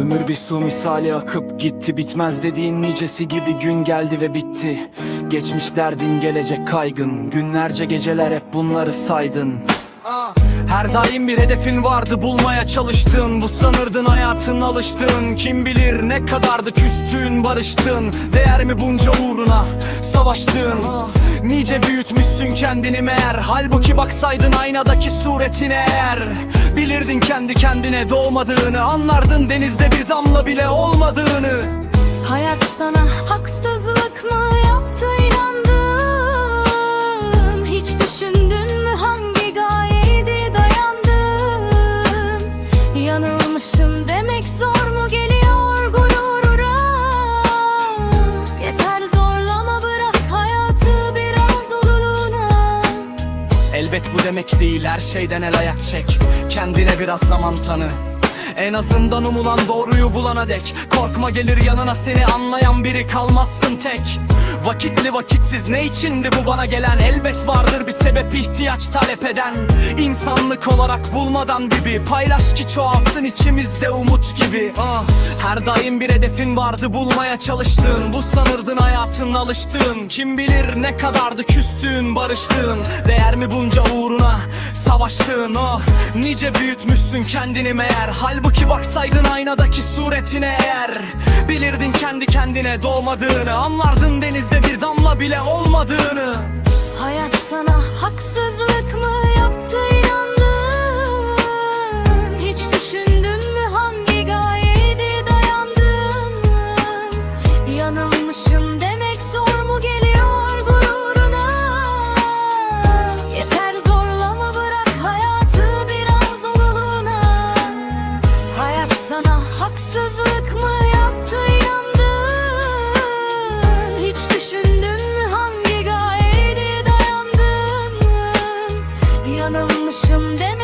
Ömür bir su misali akıp gitti Bitmez dediğin nicesi gibi gün geldi ve bitti. Geçmiş derdin gelecek kaygın Günlerce geceler hep bunları saydın. Her daim bir hedefin vardı bulmaya çalıştın. Bu sanırdın hayatın alıştın. Kim bilir ne kadardı küstün barıştın. Değer mi bunca uğruna savaştın Nice büyütmüşsün kendini meğer. Halbuki baksaydın aynadaki suretine eğer. Bilirdin kendi kendine doğmadığını. Anlardın denizde bir damla bile olmadığını. Hayat sana haksızlık mı yaptı inandım Hiç düşündün mü hangi gayeydi dayandım Yanılmışım demek zor mu geliyor Elbet bu demek değil her şeyden el ayak çek. Kendine biraz zaman tanı. En azından umulan doğruyu bulana dek. Korkma gelir yanına seni anlayan biri kalmazsın tek. Vakitli vakitsiz ne içindi bu bana gelen? Elbet vardır bir sebep ihtiyaç talep eden. İnsanlık olarak bulmadan gibi Paylaş ki çoğalsın içimizde umut gibi. Ah, Her daim bir hedefin vardı bulmaya çalıştığın Bu sanırdın hayatın alıştığın Kim bilir ne kadardı küstüğün barıştığın Değer mi bunca uğruna savaştığın oh Nice büyütmüşsün kendini meğer. Halbuki baksaydın aynadaki suretine eğer. Bilirdin kendi kendine doğmadığını. Anlardın denizde bir damla bile olmadığını. Hayat sana haksızlık and then